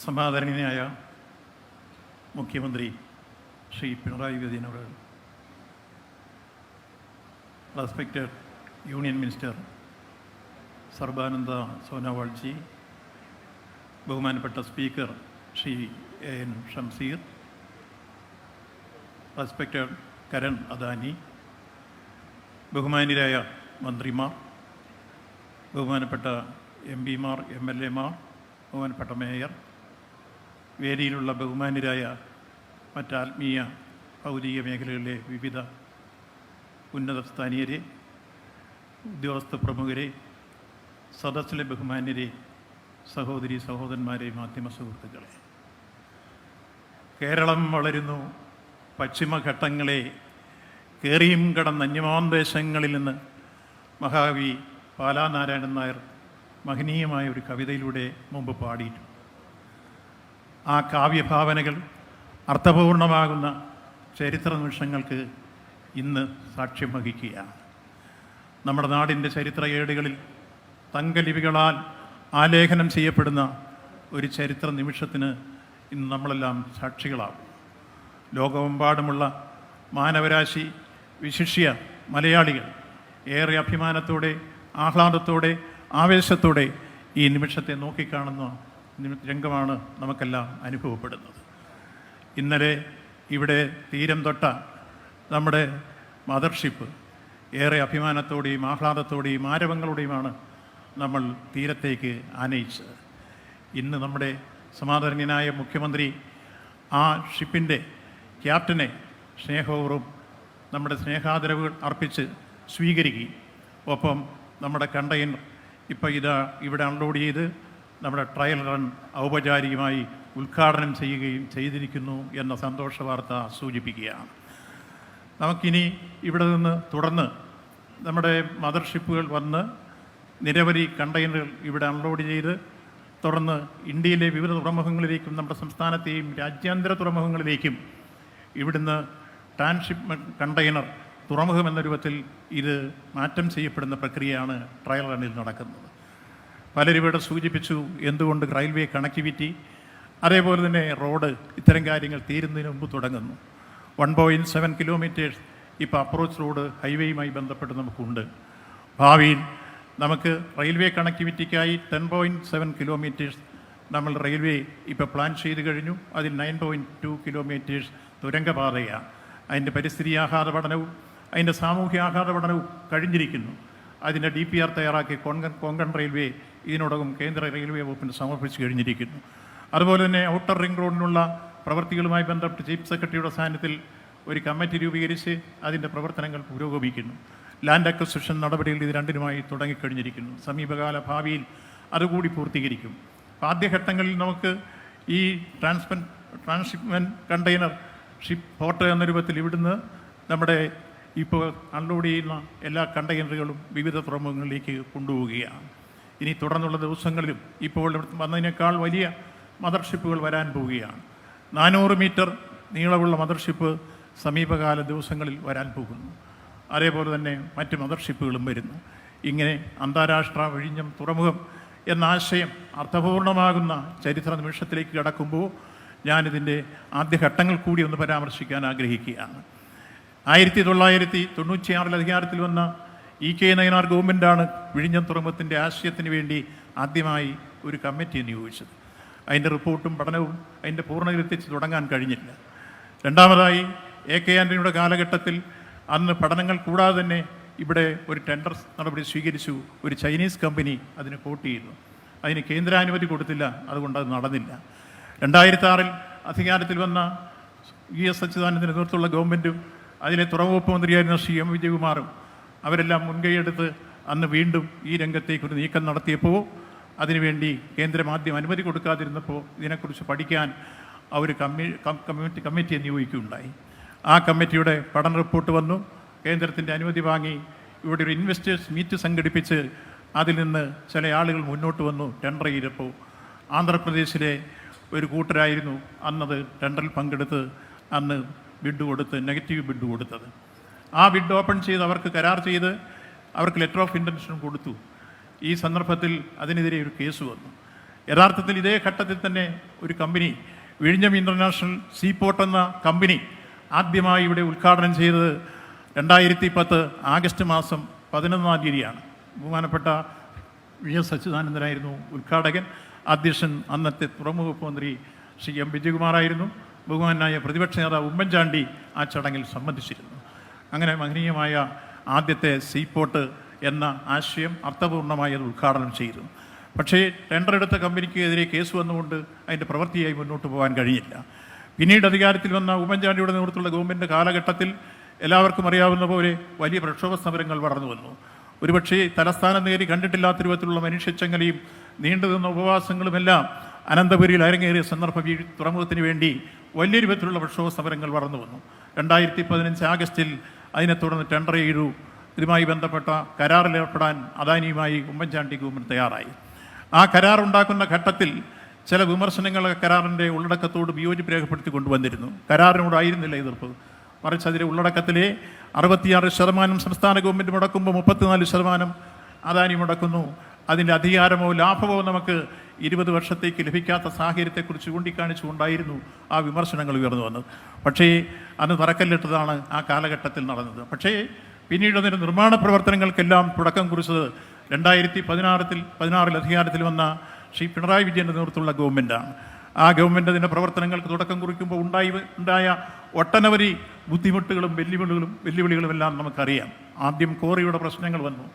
സമാദരണീയനായ മുഖ്യമന്ത്രി Shri Pinarayi Vijayan respected union minister Sarbananda Sonowal ji ബഹുമാനപ്പെട്ട speaker Shri A N Shamseer respected Karan Adani ബഹുമാന്യരായ മന്ത്രിമാർ ബഹുമാനപ്പെട്ട M പിമാർ എം എൽ എമാർ ബഹുമാനപ്പെട്ട മേയർ വേദിയിലുള്ള ബഹുമാന്യരായ മറ്റാത്മീയ ഭൗതിക മേഖലകളിലെ വിവിധ ഉന്നത സ്ഥാനീയരെ ഉദ്യോഗസ്ഥ പ്രമുഖരെ സദസ്സിലെ ബഹുമാന്യരെ സഹോദരി സഹോദരന്മാരെ മാധ്യമ സുഹൃത്തുക്കളെ. കേരളം വളരുന്നു. പശ്ചിമഘട്ടങ്ങളെ കേറിയും കടന്ന അന്യമാന്തേശങ്ങളിൽ നിന്ന് മഹാകവി പാലാനാരായണൻ നായർ മഹനീയമായ ഒരു കവിതയിലൂടെ മുമ്പ് പാടിയിട്ടുണ്ട്. ആ കാവ്യഭാവനകൾ അർത്ഥപൂർണമാകുന്ന ചരിത്ര നിമിഷങ്ങൾക്ക് ഇന്ന് സാക്ഷ്യം വഹിക്കുകയാണ്. നമ്മുടെ നാടിന്റെ ചരിത്ര ഏടുകളിൽ തങ്കലിപികളാൽ ആലേഖനം ചെയ്യപ്പെടുന്ന ഒരു ചരിത്ര നിമിഷത്തിന് ഇന്ന് നമ്മളെല്ലാം സാക്ഷികളാകും. ലോകമെമ്പാടുമുള്ള മാനവരാശി വിശിഷ്യ മലയാളികൾ ഏറെ അഭിമാനത്തോടെ ആഹ്ലാദത്തോടെ ആവേശത്തോടെ ഈ നിമിഷത്തെ നോക്കിക്കാണുന്ന രംഗമാണ് നമുക്കെല്ലാം അനുഭവപ്പെടുന്നത്. ഇന്നലെ ഇവിടെ തീരം തൊട്ട നമ്മുടെ മദർഷിപ്പ് ഏറെ അഭിമാനത്തോടെയും ആഹ്ലാദത്തോടെയും ആരവങ്ങളോടെയുമാണ് നമ്മൾ തീരത്തേക്ക് ആനയിച്ചത്. ഇന്ന് നമ്മുടെ സമാദരണീയനായ മുഖ്യമന്ത്രി ആ ഷിപ്പിന്റെ ക്യാപ്റ്റനെ സ്നേഹപൂർവം നമ്മുടെ സ്നേഹാദരവുകൾ അർപ്പിച്ച് സ്വീകരിക്കുകയും. ഒപ്പം നമ്മുടെ കണ്ടെയ്നർ ഇപ്പോൾ ഇതാ ഇവിടെ അൺലോഡ് ചെയ്ത് നമ്മുടെ ട്രയൽ റൺ ഔപചാരികമായി ഉദ്ഘാടനം ചെയ്യുകയും ചെയ്തിരിക്കുന്നു എന്ന സന്തോഷ വാർത്ത സൂചിപ്പിക്കുകയാണ്. നമുക്കിനി ഇവിടെ നിന്ന് തുടർന്ന് നമ്മുടെ മദർഷിപ്പുകൾ വന്ന് നിരവധി കണ്ടെയ്നറുകൾ ഇവിടെ അൺലോഡ് ചെയ്ത് തുടർന്ന് ഇന്ത്യയിലെ വിവിധ തുറമുഖങ്ങളിലേക്കും നമ്മുടെ സംസ്ഥാനത്തെയും രാജ്യാന്തര തുറമുഖങ്ങളിലേക്കും ഇവിടുന്ന് ട്രാൻസ്ഷിപ്മെന്റ് കണ്ടെയ്നർ തുറമുഖം എന്ന രൂപത്തിൽ ഇത് മാറ്റം ചെയ്യപ്പെടുന്ന പ്രക്രിയയാണ് ട്രയൽ റണ്ണിൽ നടക്കുന്നത്. പലരും ഇവിടെ സൂചിപ്പിച്ചു എന്തുകൊണ്ട് റെയിൽവേ കണക്ടിവിറ്റി അതേപോലെ തന്നെ റോഡ് ഇത്തരം കാര്യങ്ങൾ തീരുന്നതിന് മുമ്പ് തുടങ്ങുന്നു. വൺ പോയിന്റ് സെവൻ കിലോമീറ്റേഴ്സ് ഇപ്പോൾ അപ്രോച്ച് റോഡ് ഹൈവേയുമായി ബന്ധപ്പെട്ട് നമുക്കുണ്ട്. ഭാവിയിൽ നമുക്ക് റെയിൽവേ കണക്ടിവിറ്റിക്കായി ടെൻ പോയിന്റ് സെവൻ കിലോമീറ്റേഴ്സ് നമ്മൾ റെയിൽവേ ഇപ്പോൾ പ്ലാൻ ചെയ്ത് കഴിഞ്ഞു. അതിൽ നയൻ പോയിന്റ് ടു കിലോമീറ്റേഴ്സ് തുരങ്കപാതയാണ്. അതിന്റെ പരിസ്ഥിതി ആഘാത പഠനവും അതിന്റെ സാമൂഹ്യ ആഘാത പഠനവും കഴിഞ്ഞിരിക്കുന്നു. അതിന്റെ ഡി പി ആർ തയ്യാറാക്കി കൊങ്കൺ കൊങ്കൺ റെയിൽവേ ഇതിനോടകം കേന്ദ്ര റെയിൽവേ വകുപ്പിന് സമർപ്പിച്ചു കഴിഞ്ഞിരിക്കുന്നു. അതുപോലെ തന്നെ ഔട്ടർ റിംഗ് റോഡിനുള്ള പ്രവൃത്തികളുമായി ബന്ധപ്പെട്ട് ചീഫ് സെക്രട്ടറിയുടെ സാന്നിധ്യത്തിൽ ഒരു കമ്മിറ്റി രൂപീകരിച്ച് അതിന്റെ പ്രവർത്തനങ്ങൾ പുരോഗമിക്കുന്നു. ലാൻഡ് അക്വസിഷൻ നടപടികൾ ഇത് രണ്ടിനുമായി തുടങ്ങിക്കഴിഞ്ഞിരിക്കുന്നു. സമീപകാല ഭാവിയിൽ അതുകൂടി പൂർത്തീകരിക്കും. ആദ്യഘട്ടങ്ങളിൽ നമുക്ക് ഈ ട്രാൻസ്പെൻ ട്രാൻസ്ഷിപ്മെന്റ് കണ്ടെയ്നർ ഷിപ്പ് പോർട്ട് എന്ന രൂപത്തിൽ ഇവിടുന്ന് നമ്മുടെ ഇപ്പോൾ അൺലോഡ് ചെയ്യുന്ന എല്ലാ കണ്ടെയ്നറുകളും വിവിധ തുറമുഖങ്ങളിലേക്ക് കൊണ്ടുപോവുകയാണ്. ഇനി തുടർന്നുള്ള ദിവസങ്ങളിലും ഇപ്പോൾ വന്നതിനേക്കാൾ വലിയ മദർഷിപ്പുകൾ വരാൻ പോവുകയാണ്. നാനൂറ് മീറ്റർ നീളമുള്ള മദർഷിപ്പ് സമീപകാല ദിവസങ്ങളിൽ വരാൻ പോകുന്നു. അതേപോലെ തന്നെ മറ്റ് മദർഷിപ്പുകളും വരുന്നു. ഇങ്ങനെ അന്താരാഷ്ട്ര വിഴിഞ്ഞം തുറമുഖം എന്ന ആശയം അർത്ഥപൂർണമാകുന്ന ചരിത്ര നിമിഷത്തിലേക്ക് കടക്കുമ്പോൾ ഞാനിതിന്റെ ആദ്യഘട്ടങ്ങൾ കൂടി ഒന്ന് പരാമർശിക്കാൻ ആഗ്രഹിക്കുകയാണ്. ആയിരത്തി തൊള്ളായിരത്തി തൊണ്ണൂറ്റിയാറിൽ അധികാരത്തിൽ വന്ന ഇ കെ നയനാർ ഗവൺമെന്റാണ് വിഴിഞ്ഞം തുറമുഖത്തിന്റെ ആശയത്തിന് വേണ്ടി ആദ്യമായി ഒരു കമ്മിറ്റി നിയോഗിച്ചത്. അതിന്റെ റിപ്പോർട്ടും പഠനവും അതിന്റെ പൂർണതയിലെത്തിച്ച് തുടങ്ങാൻ കഴിഞ്ഞില്ല. രണ്ടാമതായി എ കെ ആന്റണിയുടെ കാലഘട്ടത്തിൽ അന്ന് പഠനങ്ങൾ കൂടാതെ തന്നെ ഇവിടെ ഒരു ടെൻഡർ നടപടി സ്വീകരിച്ചു. ഒരു ചൈനീസ് കമ്പനി അതിന് കോട്ട് ചെയ്തു. അതിന് കേന്ദ്രാനുമതി കൊടുത്തില്ല. അതുകൊണ്ട് അത് നടന്നില്ല. രണ്ടായിരത്തി ആറിൽ അധികാരത്തിൽ വന്ന വി എസ് അച്യുതാനന്ദന്റെ നേതൃത്വമുള്ള ഗവൺമെന്റും അതിലെ തുറമുഖ മന്ത്രിയായിരുന്ന സി എം വിജയകുമാറും അവരെല്ലാം മുൻകൈയെടുത്ത് അന്ന് വീണ്ടും ഈ രംഗത്തേക്ക് ഒരു നീക്കം നടത്തിയപ്പോൾ അതിനുവേണ്ടി കേന്ദ്രം ആദ്യം അനുമതി കൊടുക്കാതിരുന്നപ്പോൾ ഇതിനെക്കുറിച്ച് പഠിക്കാൻ അവർ കമ്മി കമ്മിറ്റി കമ്മിറ്റിയെ നിയോഗിക്കുകയുണ്ടായി. ആ കമ്മിറ്റിയുടെ പഠന റിപ്പോർട്ട് വന്നു. കേന്ദ്രത്തിന്റെ അനുമതി വാങ്ങി ഇവിടെ ഒരു ഇൻവെസ്റ്റേഴ്സ് മീറ്റ് സംഘടിപ്പിച്ച് അതിൽ നിന്ന് ചില ആളുകൾ മുന്നോട്ട് വന്നു ടെൻഡർ ചെയ്തപ്പോൾ. ആന്ധ്രാപ്രദേശിലെ ഒരു കൂട്ടരായിരുന്നു അന്നത് ടെൻഡറിൽ പങ്കെടുത്ത് അന്ന് ബിഡ് കൊടുത്ത് നെഗറ്റീവ് ബിഡ് കൊടുത്തത്. ആ ബിഡ് ഓപ്പൺ ചെയ്ത് അവർക്ക് കരാർ ചെയ്ത് അവർക്ക് ലെറ്റർ ഓഫ് ഇന്റൻഷൻ കൊടുത്തു. ഈ സന്ദർഭത്തിൽ അതിനെതിരെ ഒരു കേസ് വന്നു. യഥാർത്ഥത്തിൽ ഇതേ ഘട്ടത്തിൽ തന്നെ ഒരു കമ്പനി വിഴിഞ്ഞം ഇന്റർനാഷണൽ സീപോർട്ട് എന്ന കമ്പനി ആദ്യമായി ഇവിടെ ഉദ്ഘാടനം ചെയ്തത് രണ്ടായിരത്തി പത്ത് ആഗസ്റ്റ് മാസം പതിനൊന്നാം തീയതിയാണ്. ബഹുമാനപ്പെട്ട വി എസ് അച്യുതാനന്ദനായിരുന്നു ഉദ്ഘാടകൻ. അധ്യക്ഷൻ അന്നത്തെ തുറമുഖ മന്ത്രി ശ്രീ എം വിജയകുമാറായിരുന്നു. ബഹുമാനായ പ്രതിപക്ഷ നേതാവ് ഉമ്മൻചാണ്ടി ആ ചടങ്ങിൽ സംബന്ധിച്ചിരുന്നു. അങ്ങനെ മഹനീയമായ ആദ്യത്തെ സീപോർട്ട് എന്ന ആശയം അർത്ഥപൂർണമായി അത് ഉദ്ഘാടനം ചെയ്തു. പക്ഷേ ടെൻഡർ എടുത്ത കമ്പനിക്കെതിരെ കേസ് വന്നുകൊണ്ട് അതിന്റെ പ്രവൃത്തിയായി മുന്നോട്ട് പോകാൻ കഴിഞ്ഞില്ല. പിന്നീട് അധികാരത്തിൽ വന്ന ഉമ്മൻചാണ്ടിയുടെ നേതൃത്വത്തിലുള്ള ഗവൺമെന്റ് കാലഘട്ടത്തിൽ എല്ലാവർക്കും അറിയാവുന്ന പോലെ വലിയ പ്രക്ഷോഭ സമരങ്ങൾ വളർന്നു വന്നു. ഒരുപക്ഷേ തലസ്ഥാനം നേരി കണ്ടിട്ടില്ലാത്ത രൂപത്തിലുള്ള മനുഷ്യച്ചങ്ങലയും നീണ്ടുനിന്ന ഉപവാസങ്ങളുമെല്ലാം അനന്തപുരിയിൽ അരങ്ങേറിയ സന്ദർഭം ഈ തുറമുഖത്തിന് വേണ്ടി വലിയ രൂപത്തിലുള്ള പ്രക്ഷോഭ സമരങ്ങൾ വളർന്നു വന്നു. രണ്ടായിരത്തി പതിനഞ്ച് ആഗസ്റ്റിൽ അതിനെ തുടർന്ന് ടെൻഡർ ചെയ്തു. ഇതുമായി ബന്ധപ്പെട്ട കരാറിലേർപ്പെടാൻ അദാനിയുമായി ഉമ്മൻചാണ്ടി ഗവൺമെന്റ് തയ്യാറായി. ആ കരാർ ഉണ്ടാക്കുന്ന ഘട്ടത്തിൽ ചില വിമർശനങ്ങൾ കരാറിന്റെ ഉള്ളടക്കത്തോട് വിയോജിപ്പ് രേഖപ്പെടുത്തി കൊണ്ടുവന്നിരുന്നു. കരാറിനോടായിരുന്നില്ല എതിർപ്പ്. മറിച്ച് അതിലെ ഉള്ളടക്കത്തിലെ അറുപത്തിയാറ് ശതമാനം സംസ്ഥാന ഗവൺമെന്റ് മുടക്കുമ്പോൾ മുപ്പത്തിനാല് ശതമാനം അദാനി മുടക്കുന്നു. അതിന്റെ അധികാരമോ ലാഭമോ നമുക്ക് ഇരുപത് വർഷത്തേക്ക് ലഭിക്കാത്ത സാഹചര്യത്തെക്കുറിച്ച് ചൂണ്ടിക്കാണിച്ചുകൊണ്ടായിരുന്നു ആ വിമർശനങ്ങൾ ഉയർന്നു വന്നത്. പക്ഷേ അന്ന് തറക്കല്ലിട്ടതാണ് ആ കാലഘട്ടത്തിൽ നടന്നത്. പക്ഷേ പിന്നീട് അതിന്റെ നിർമ്മാണ പ്രവർത്തനങ്ങൾക്കെല്ലാം തുടക്കം കുറിച്ചത് രണ്ടായിരത്തി പതിനാറത്തിൽ പതിനാറിൽ അധികാരത്തിൽ വന്ന ശ്രീ പിണറായി വിജയന്റെ നേതൃത്വമുള്ള ഗവൺമെന്റാണ്. ആ ഗവൺമെന്റ് അതിന്റെ പ്രവർത്തനങ്ങൾക്ക് തുടക്കം കുറിക്കുമ്പോൾ ഉണ്ടായി ഉണ്ടായ ഒട്ടനവധി ബുദ്ധിമുട്ടുകളും വെല്ലുവിളികളും വെല്ലുവിളികളും എല്ലാം നമുക്കറിയാം. ആദ്യം കോറിയുടെ പ്രശ്നങ്ങൾ വന്നു.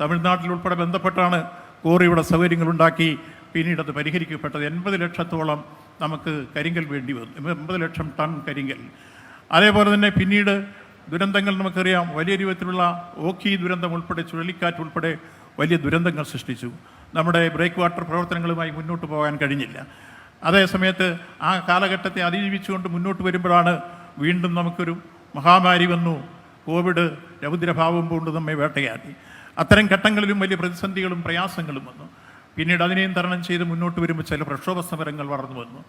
തമിഴ്നാട്ടിൽ ഉൾപ്പെടെ ബന്ധപ്പെട്ടാണ് കോറിയുടെ സൗകര്യങ്ങൾ ഉണ്ടാക്കി പിന്നീട് അത് പരിഹരിക്കപ്പെട്ടത്. എൺപത് ലക്ഷത്തോളം നമുക്ക് കരിങ്കൽ വേണ്ടി വന്നു. എൺപത് ലക്ഷം ടൺ കരിങ്കൽ. അതേപോലെ തന്നെ പിന്നീട് ദുരന്തങ്ങൾ നമുക്കറിയാം. വലിയ രൂപത്തിലുള്ള ഓഖി ദുരന്തം ഉൾപ്പെടെ ചുഴലിക്കാറ്റ് ഉൾപ്പെടെ വലിയ ദുരന്തങ്ങൾ സൃഷ്ടിച്ചു. നമ്മുടെ ബ്രേക്ക് വാട്ടർ പ്രവർത്തനങ്ങളുമായി മുന്നോട്ട് പോകാൻ കഴിഞ്ഞില്ല. അതേസമയത്ത് ആ കാലഘട്ടത്തെ അതിജീവിച്ചുകൊണ്ട് മുന്നോട്ട് വരുമ്പോഴാണ് വീണ്ടും നമുക്കൊരു മഹാമാരി വന്നു. കോവിഡ് രൗദ്രഭാവം കൊണ്ട് നമ്മെ വേട്ടയാടി. അത്തരം ഘട്ടങ്ങളിലും വലിയ പ്രതിസന്ധികളും പ്രയാസങ്ങളും വന്നു. പിന്നീട് അതിനെയും തരണം ചെയ്ത് മുന്നോട്ട് വരുമ്പോൾ ചില പ്രക്ഷോഭ സമരങ്ങൾ വളർന്നു വന്നു.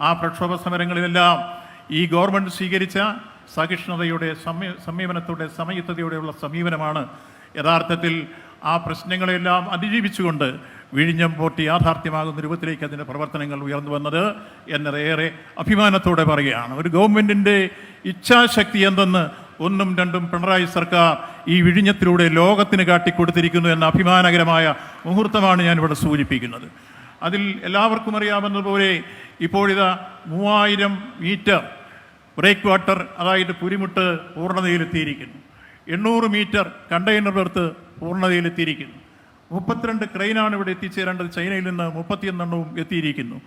ആ പ്രക്ഷോഭ സമരങ്ങളിലെല്ലാം ഈ ഗവൺമെന്റ് സ്വീകരിച്ച സഹിഷ്ണുതയുടെ സമയ സമീപനത്തോടെ സമയുദ്ധതയോടെയുള്ള സമീപനമാണ്. യഥാർത്ഥത്തിൽ ആ പ്രശ്നങ്ങളെല്ലാം അതിജീവിച്ചുകൊണ്ട് വിഴിഞ്ഞം പോട്ടി യാഥാർത്ഥ്യമാകുന്ന രൂപത്തിലേക്ക് അതിന്റെ പ്രവർത്തനങ്ങൾ ഉയർന്നു വന്നത് എന്നത് ഏറെ അഭിമാനത്തോടെ പറയുകയാണ്. ഒരു ഗവൺമെന്റിന്റെ ഇച്ഛാശക്തി എന്തെന്ന് ഒന്നും രണ്ടും പിണറായി സർക്കാർ ഈ വിഴിഞ്ഞത്തിലൂടെ ലോകത്തിന് കാട്ടിക്കൊടുത്തിരിക്കുന്നു എന്ന അഭിമാനകരമായ മുഹൂർത്തമാണ് ഞാനിവിടെ സൂചിപ്പിക്കുന്നത്. അതിൽ എല്ലാവർക്കും അറിയാവുന്നതുപോലെ ഇപ്പോഴിതാ മൂവായിരം മീറ്റർ ബ്രേക്ക് വാട്ടർ അതായത് പുരിമുട്ട് പൂർണതയിലെത്തിയിരിക്കുന്നു. എണ്ണൂറ് മീറ്റർ കണ്ടെയ്നർ ബെർത്ത് പൂർണതയിലെത്തിയിരിക്കുന്നു. മുപ്പത്തിരണ്ട് ക്രെയിനാണ് ഇവിടെ എത്തിച്ചേരേണ്ടത്. ചൈനയിൽ നിന്ന് മുപ്പത്തിയൊന്നെണ്ണവും എത്തിയിരിക്കുന്നു.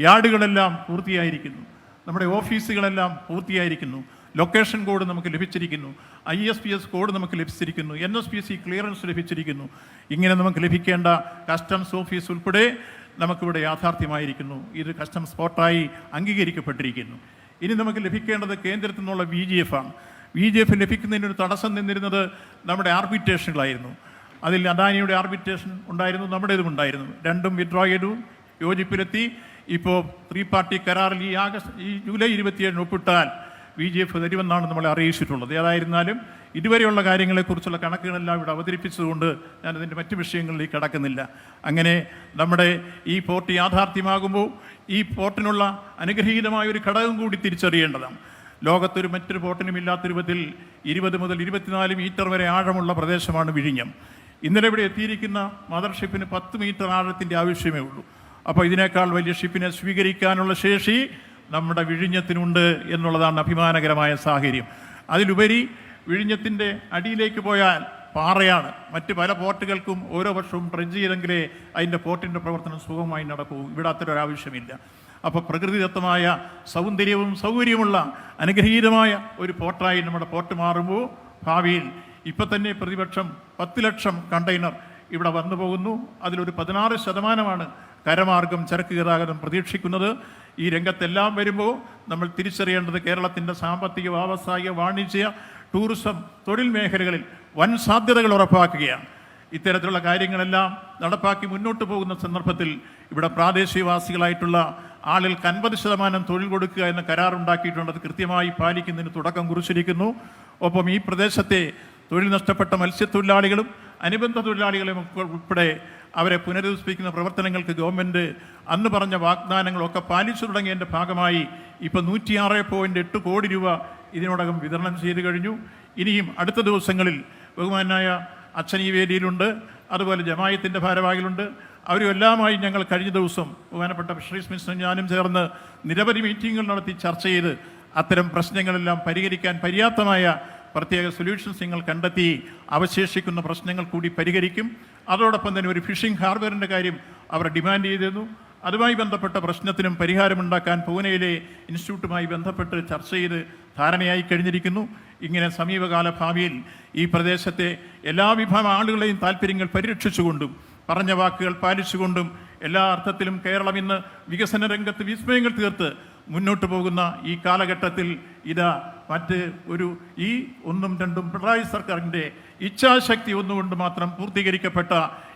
യാർഡുകളെല്ലാം പൂർത്തിയായിരിക്കുന്നു. നമ്മുടെ ഓഫീസുകളെല്ലാം പൂർത്തിയായിരിക്കുന്നു. ലൊക്കേഷൻ കോഡ് നമുക്ക് ലഭിച്ചിരിക്കുന്നു. I S P S code നമുക്ക് ലഭിച്ചിരിക്കുന്നു. N S P C clearance ലഭിച്ചിരിക്കുന്നു. ഇങ്ങനെ നമുക്ക് ലഭിക്കേണ്ട കസ്റ്റംസ് ഓഫീസ് ഉൾപ്പെടെ നമുക്കിവിടെ യാഥാർത്ഥ്യമായിരിക്കുന്നു. ഇത് കസ്റ്റംസ് സ്പോട്ടായി അംഗീകരിക്കപ്പെട്ടിരിക്കുന്നു. ഇനി നമുക്ക് ലഭിക്കേണ്ടത് കേന്ദ്രത്തിൽ നിന്നുള്ള വി ജി എഫ് ആണ്. വി ജി എഫ് ലഭിക്കുന്നതിന് ഒരു തടസ്സം നിന്നിരുന്നത് നമ്മുടെ ആർബിറ്റേഷനുകളായിരുന്നു അതിൽ അദാനിയുടെ ആർബിറ്റേഷൻ ഉണ്ടായിരുന്നു നമ്മുടേതും ഉണ്ടായിരുന്നു. രണ്ടും വിഡ്രോ ചെയ്തു യോജിപ്പിലെത്തി. ഇപ്പോൾ ത്രീ പാർട്ടി കരാറിൽ ഈ ആഗസ്റ്റ് ഈ ജൂലൈ ഇരുപത്തിയേഴിന് ഒപ്പിട്ടാൽ വി ജി എഫ് തരുമെന്നാണ് നമ്മളെ അറിയിച്ചിട്ടുള്ളത്. ഏതായിരുന്നാലും ഇതുവരെയുള്ള കാര്യങ്ങളെക്കുറിച്ചുള്ള കണക്കുകളെല്ലാം ഇവിടെ അവതരിപ്പിച്ചതുകൊണ്ട് ഞാനതിന്റെ മറ്റു വിഷയങ്ങളിലേക്ക് കടക്കുന്നില്ല. അങ്ങനെ നമ്മുടെ ഈ പോർട്ട് യാഥാർത്ഥ്യമാകുമ്പോൾ ഈ പോർട്ടിനുള്ള അനുഗ്രഹീതമായ ഒരു ഘടകം കൂടി തിരിച്ചറിയേണ്ടതാണ്. ലോകത്തൊരു മറ്റൊരു പോർട്ടിനും ഇല്ലാത്ത രൂപത്തിൽ ഇരുപത് മുതൽ ഇരുപത്തിനാല് മീറ്റർ വരെ ആഴമുള്ള പ്രദേശമാണ് വിഴിഞ്ഞം. ഇന്നലെ ഇവിടെ എത്തിയിരിക്കുന്ന മദർഷിപ്പിന് പത്ത് മീറ്റർ ആഴത്തിന്റെ ആവശ്യമേ ഉള്ളൂ. അപ്പോൾ ഇതിനേക്കാൾ വലിയ ഷിപ്പിനെ സ്വീകരിക്കാനുള്ള ശേഷി നമ്മുടെ വിഴിഞ്ഞത്തിനുണ്ട് എന്നുള്ളതാണ് അഭിമാനകരമായ സാഹചര്യം. അതിലുപരി വിഴിഞ്ഞത്തിന്റെ അടിയിലേക്ക് പോയാൽ പാറയാണ്. മറ്റ് പല പോർട്ടുകൾക്കും ഓരോ വർഷവും ഡ്രഡ്ജ് ചെയ്തെങ്കിലേ അതിന്റെ പോർട്ടിന്റെ പ്രവർത്തനം സുഖമായി നടക്കൂ. ഇവിടെ അത്തരം ആവശ്യമില്ല. അപ്പോൾ പ്രകൃതിദത്തമായ സൗന്ദര്യവും സൗകര്യമുള്ള അനുഗ്രഹീതമായ ഒരു പോർട്ടായി നമ്മുടെ പോർട്ട് മാറുമ്പോൾ ഭാവിയിൽ ഇപ്പം തന്നെ പ്രതിപക്ഷം പത്ത് ലക്ഷം കണ്ടെയ്നർ ഇവിടെ വന്നു പോകുന്നു. അതിലൊരു പതിനാറ് ശതമാനമാണ് കരമാർഗം ചരക്ക് ഗതാഗതം പ്രതീക്ഷിക്കുന്നത്. ഈ രംഗത്തെല്ലാം വരുമ്പോൾ നമ്മൾ തിരിച്ചറിയേണ്ടത് കേരളത്തിന്റെ സാമ്പത്തിക വ്യാവസായിക വാണിജ്യ ടൂറിസം തൊഴിൽ മേഖലകളിൽ വൻ സാധ്യതകൾ ഉറപ്പാക്കുകയാണ്. ഇത്തരത്തിലുള്ള കാര്യങ്ങളെല്ലാം നടപ്പാക്കി മുന്നോട്ട് പോകുന്ന സന്ദർഭത്തിൽ ഇവിടെ പ്രാദേശികവാസികളായിട്ടുള്ള ആളുകൾക്ക് അൻപത് ശതമാനം തൊഴിൽ കൊടുക്കുക എന്ന കരാറുണ്ടാക്കിയിട്ടുണ്ട്. അത് കൃത്യമായി പാലിക്കുന്നതിന് തുടക്കം കുറിച്ചിരിക്കുന്നു. ഒപ്പം ഈ പ്രദേശത്തെ തൊഴിൽ നഷ്ടപ്പെട്ട മത്സ്യത്തൊഴിലാളികളും അനുബന്ധ തൊഴിലാളികളും ഉൾപ്പെടെ അവരെ പുനരുദ്ധരിപ്പിക്കുന്ന പ്രവർത്തനങ്ങൾക്ക് ഗവൺമെന്റ് അന്ന് പറഞ്ഞ വാഗ്ദാനങ്ങളൊക്കെ പാലിച്ചു തുടങ്ങിയതിന്റെ ഭാഗമായി ഇപ്പോൾ നൂറ്റിയാറ് പോയിന്റ് എട്ട് കോടി രൂപ ഇതിനോടകം വിതരണം ചെയ്തു കഴിഞ്ഞു. ഇനിയും അടുത്ത ദിവസങ്ങളിൽ ബഹുമാനായ അച്ഛൻ ഈ വേദിയിലുണ്ട് അതുപോലെ ജമായത്തിന്റെ ഭാരവാഹികളുണ്ട്. അവരും എല്ലാമായി ഞങ്ങൾ കഴിഞ്ഞ ദിവസം ബഹുമാനപ്പെട്ട ഫിഷറീസ് മിനിസ്റ്ററും ഞാനും ചേർന്ന് നിരവധി മീറ്റിങ്ങുകൾ നടത്തി ചർച്ച ചെയ്ത് അത്തരം പ്രശ്നങ്ങളെല്ലാം പരിഹരിക്കാൻ പര്യാപ്തമായ പ്രത്യേക സൊല്യൂഷൻസ് നിങ്ങൾ കണ്ടെത്തി അവശേഷിക്കുന്ന പ്രശ്നങ്ങൾ കൂടി പരിഹരിക്കും. അതോടൊപ്പം തന്നെ ഒരു ഫിഷിംഗ് ഹാർബറിന്റെ കാര്യം അവർ ഡിമാൻഡ് ചെയ്തിരുന്നു. അതുമായി ബന്ധപ്പെട്ട പ്രശ്നത്തിനും പരിഹാരമുണ്ടാക്കാൻ പൂനെയിലെ ഇൻസ്റ്റിറ്റ്യൂട്ടുമായി ബന്ധപ്പെട്ട് ചർച്ച ചെയ്ത് ധാരണയായി കഴിഞ്ഞിരിക്കുന്നു. ഇങ്ങനെ സമീപകാല ഭാവിയിൽ ഈ പ്രദേശത്തെ എല്ലാ വിഭാഗം ആളുകളെയും താല്പര്യങ്ങൾ പരിരക്ഷിച്ചുകൊണ്ടും പറഞ്ഞ വാക്കുകൾ പാലിച്ചുകൊണ്ടും എല്ലാ അർത്ഥത്തിലും കേരളം ഇന്ന് വികസന രംഗത്ത് വിസ്മയങ്ങൾ തീർത്ത് മുന്നോട്ട് പോകുന്ന ഈ കാലഘട്ടത്തിൽ ഇതാ മറ്റ് ഒരു ഈ ഒന്നും രണ്ടും പിണറായി സർക്കാരിന്റെ ഇച്ഛാശക്തി ഒന്നുകൊണ്ട് മാത്രം പൂർത്തീകരിക്കപ്പെട്ട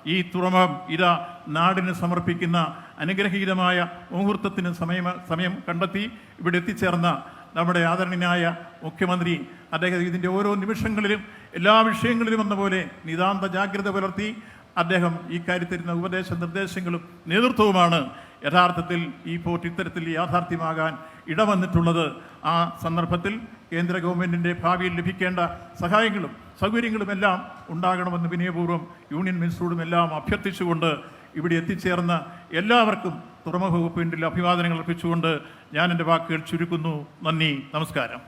ഈ തുറമുഖം ഇതാ നാടിന് സമർപ്പിക്കുന്ന അനുഗ്രഹീതമായ മുഹൂർത്തത്തിന് സമയം സമയം കണ്ടെത്തി ഇവിടെ എത്തിച്ചേർന്ന നമ്മുടെ ആദരണീയനായ മുഖ്യമന്ത്രി അദ്ദേഹം ഇതിന്റെ ഓരോ നിമിഷങ്ങളിലും എല്ലാ വിഷയങ്ങളിലും എന്ന പോലെ നിതാന്ത ജാഗ്രത പുലർത്തി അദ്ദേഹം ഈ കാര്യത്തിരുന്ന ഉപദേശ നിർദ്ദേശങ്ങളും നേതൃത്വവുമാണ് യഥാർത്ഥത്തിൽ ഈ പോർട്ട് ഇത്തരത്തിൽ യാഥാർത്ഥ്യമാകാൻ ഇടവന്നിട്ടുള്ളത് ആ സന്ദർഭത്തിൽ കേന്ദ്ര ഗവൺമെന്റിന്റെ ഭാവിയിൽ ലഭിക്കേണ്ട സഹായങ്ങളും സൗകര്യങ്ങളുമെല്ലാം ഉണ്ടാകണമെന്ന് വിനയപൂർവം യൂണിയൻ മിനിസ്റ്ററോടും എല്ലാം അഭ്യർത്ഥിച്ചുകൊണ്ട് ഇവിടെ എത്തിച്ചേർന്ന എല്ലാവർക്കും തുറമുഖ വകുപ്പിന്റെ അഭിവാദനങ്ങൾ അർപ്പിച്ചുകൊണ്ട് ഞാൻ എന്റെ വാക്കുകൾ ചുരുക്കുന്നു. നന്ദി. നമസ്കാരം.